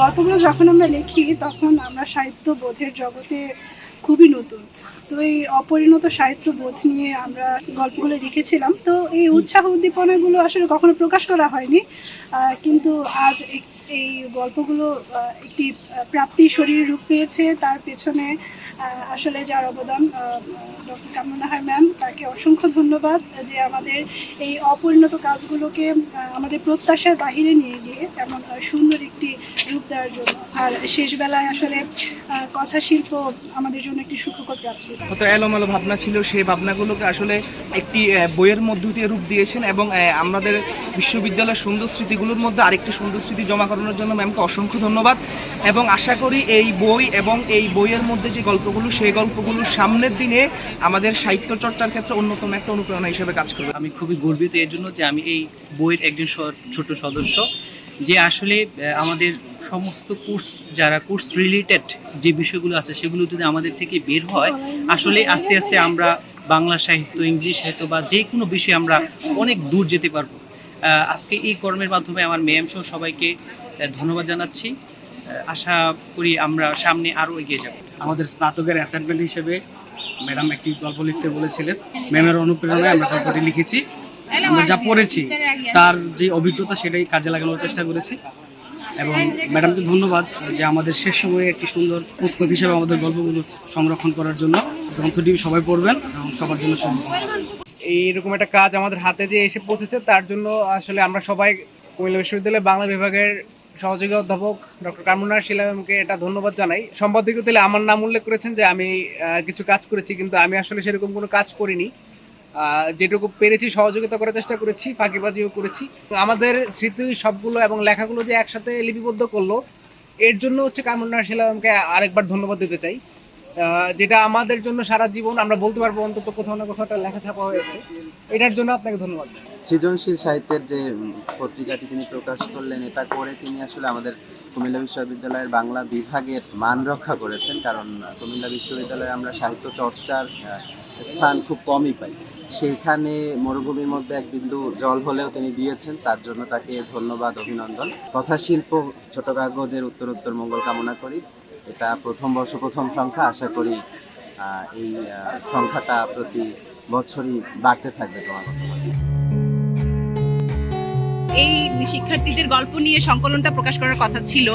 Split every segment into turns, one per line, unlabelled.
গল্পগুলো যখন আমরা লিখি, তখন আমরা সাহিত্য বোধের জগতে খুবই নতুন। তো এই অপরিণত সাহিত্য বোধ নিয়ে আমরা গল্পগুলো লিখেছিলাম। তো এই উৎসাহ উদ্দীপনাগুলো আসলে কখনো প্রকাশ করা হয়নি। কিন্তু আজ এই গল্পগুলো একটি প্রাপ্তি শরীর রূপ পেয়েছে। তার পেছনে আসলে যার অবদান ডক্টর কামনাহার ম্যাম, তাকে অসংখ্য ধন্যবাদ যে আমাদের এই অপরিণত কাজগুলোকে আমাদের প্রত্যাশার বাহিরে নিয়ে গিয়ে এমন সুন্দর একটি রূপ দেওয়ার জন্য। আর শেষ বেলায় আসলে কথা শিল্প আমাদের জন্য একটি সুখকর প্রাপ্তি।
কত এলোমেলো ভাবনা ছিল সেই ভাবনাগুলোকে আসলে একটি বইয়ের মধ্য দিয়ে রূপ দিয়েছেন এবং আমাদের বিশ্ববিদ্যালয়ের সুন্দর স্মৃতিগুলোর মধ্যে আরেকটি সুন্দর স্মৃতি জমা করানোর জন্য ম্যামকে অসংখ্য ধন্যবাদ। এবং আশা করি এই বই এবং এই বইয়ের মধ্যে যে গল্পগুলো সেই গল্পগুলো সামনের দিনে আমাদের সাহিত্য চর্চার ক্ষেত্রে অন্যতম একটা অনুপ্রেরণা হিসেবে কাজ করবে।
আমি খুবই গর্বিত এর জন্য যে আমি এই বইয়ের একজন ছোট সদস্য যে আসলে আমাদের সমস্ত কোর্স যারা কোর্স রিলেটেড যে বিষয়গুলো আছে, সেগুলো যদি আমাদের থেকে বের হয়, আসলে আস্তে আস্তে আমরা বাংলা সাহিত্য, ইংলিশ সাহিত্য বা যে কোনো বিষয়ে আমরা অনেক দূর যেতে পারব। আজকে এই কর্মের মাধ্যমে আমার ম্যাম সহ সবাইকে ধন্যবাদ জানাচ্ছি। আশা করি আমরা সামনে আরও এগিয়ে যাব।
আমাদের স্নাতকের অ্যাসাইনমেন্ট হিসেবে ম্যাডাম একটি গল্প লিখতে বলেছিলেন। ম্যামের অনুপ্রেরণায় আমরা গল্পটি লিখেছি। আমরা যা পড়েছি, তার যে অভিজ্ঞতা সেটাই কাজে লাগানোর চেষ্টা করেছি। এবং ম্যাডামকে ধন্যবাদ যে আমাদের শেষ সময়ে একটি সুন্দর পুস্তক হিসেবে আমাদের গল্পগুলো সংরক্ষণ করার জন্য। গ্রন্থটি সবাই পড়বেন এবং সবার জন্য।
এইরকম একটা কাজ আমাদের হাতে যে এসে পৌঁছেছে, তার জন্য আসলে আমরা সবাই কুমিল্লা বিশ্ববিদ্যালয়ের বাংলা বিভাগের সহযোগী অধ্যাপক ডক্টর কামরুনার শিলামকে এটা ধন্যবাদ জানাই। সম্পাদকীয় আমার নাম উল্লেখ করেছেন যে আমি কিছু কাজ করেছি, কিন্তু আমি আসলে সেরকম কোনো কাজ করিনি। যেটুকু পেরেছি, সহযোগিতা করার চেষ্টা করেছি, ফাঁকিবাজিও করেছি। আমাদের স্মৃতি সবগুলো এবং লেখাগুলো যে একসাথে লিপিবদ্ধ করল, এর জন্য হচ্ছে কামরুনার শিলামকে আরেকবার ধন্যবাদ দিতে চাই। যেটা আমাদের জন্য সারা জীবন, আমরা বলতে পারব অন্তত কোথাও না কোথাও একটা লেখা ছাপা হয়েছে এটার জন্য আপনাকে ধন্যবাদ।
সৃজনশীল সাহিত্যের যে পত্রিকাটি তিনি প্রকাশ করলেন, এটা করে তিনি আসলে আমাদের কুমিল্লা বিশ্ববিদ্যালয়ের বাংলা বিভাগের মান রক্ষা করেছেন। কারণ কুমিল্লা বিশ্ববিদ্যালয়ে আমরা সাহিত্য চর্চার স্থান খুব কমই পাই। সেইখানে মরুভূমির মধ্যে এক বিন্দু জল হলেও তিনি দিয়েছেন, তার জন্য তাকে ধন্যবাদ, অভিনন্দন। কথা শিল্প ছোট কাগজের উত্তর উত্তর মঙ্গল কামনা করি। এটা প্রথম বর্ষ, প্রথম সংখ্যা। আশা করি এই সংখ্যাটা প্রতি বছরই বাড়তে থাকবে তোমার
এই শিক্ষার্থীদের গল্প নিয়ে সংকলনটা প্রকাশ করার কথা ছিল।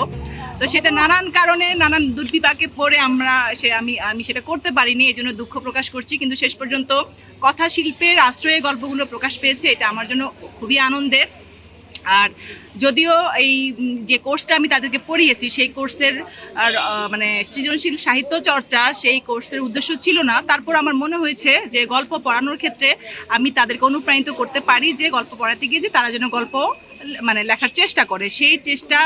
তো সেটা নানান কারণে, নানান দুর্বিপাকে পড়ে আমরা সে, আমি আমি সেটা করতে পারিনি, এই জন্য দুঃখ প্রকাশ করছি। কিন্তু শেষ পর্যন্ত কথা শিল্পের আশ্রয়ে গল্পগুলো প্রকাশ পেয়েছে, এটা আমার জন্য খুবই আনন্দের। আর যদিও এই যে কোর্সটা আমি তাদেরকে পড়িয়েছি, সেই কোর্সের আর মানে সৃজনশীল সাহিত্য চর্চা সেই কোর্সের উদ্দেশ্য ছিল না। তারপর আমার মনে হয়েছে যে গল্প পড়ানোর ক্ষেত্রে আমি তাদেরকে অনুপ্রাণিত করতে পারি যে গল্প পড়াতে গিয়ে যে তারা যেন গল্প মানে লেখার চেষ্টা করে, সেই চেষ্টা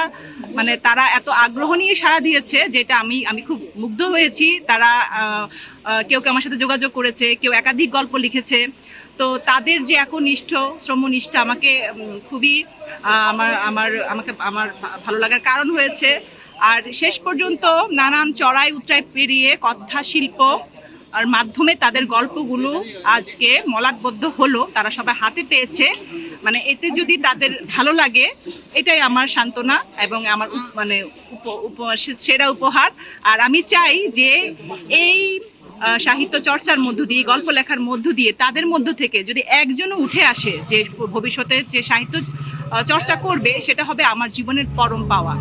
মানে তারা এত আগ্রহ নিয়ে সাড়া দিয়েছে যেটা আমি আমি খুব মুগ্ধ হয়েছি। তারা কেউ কেউ আমার সাথে যোগাযোগ করেছে, কেউ একাধিক গল্প লিখেছে। তো তাদের যে একনিষ্ঠ, শ্রমনিষ্ঠ আমাকে খুবই আমার আমার, আমাকে, আমার ভালো লাগার কারণ হয়েছে। আর শেষ পর্যন্ত নানান চড়াই উতরাই পেরিয়ে কথা শিল্প আর মাধ্যমে তাদের গল্পগুলো আজকে মলাটবদ্ধ হলো, তারা সবাই হাতে পেয়েছে। মানে এতে যদি তাদের ভালো লাগে, এটাই আমার সান্ত্বনা এবং আমার মানে সেরা উপহার। আর আমি চাই যে এই সাহিত্য চর্চার মধ্য দিয়ে, গল্প লেখার মধ্য দিয়ে, তাদের মধ্য থেকে যদি একজনও উঠে আসে যে ভবিষ্যতে যে সাহিত্য চর্চা করবে, সেটা হবে আমার জীবনের পরম পাওয়া।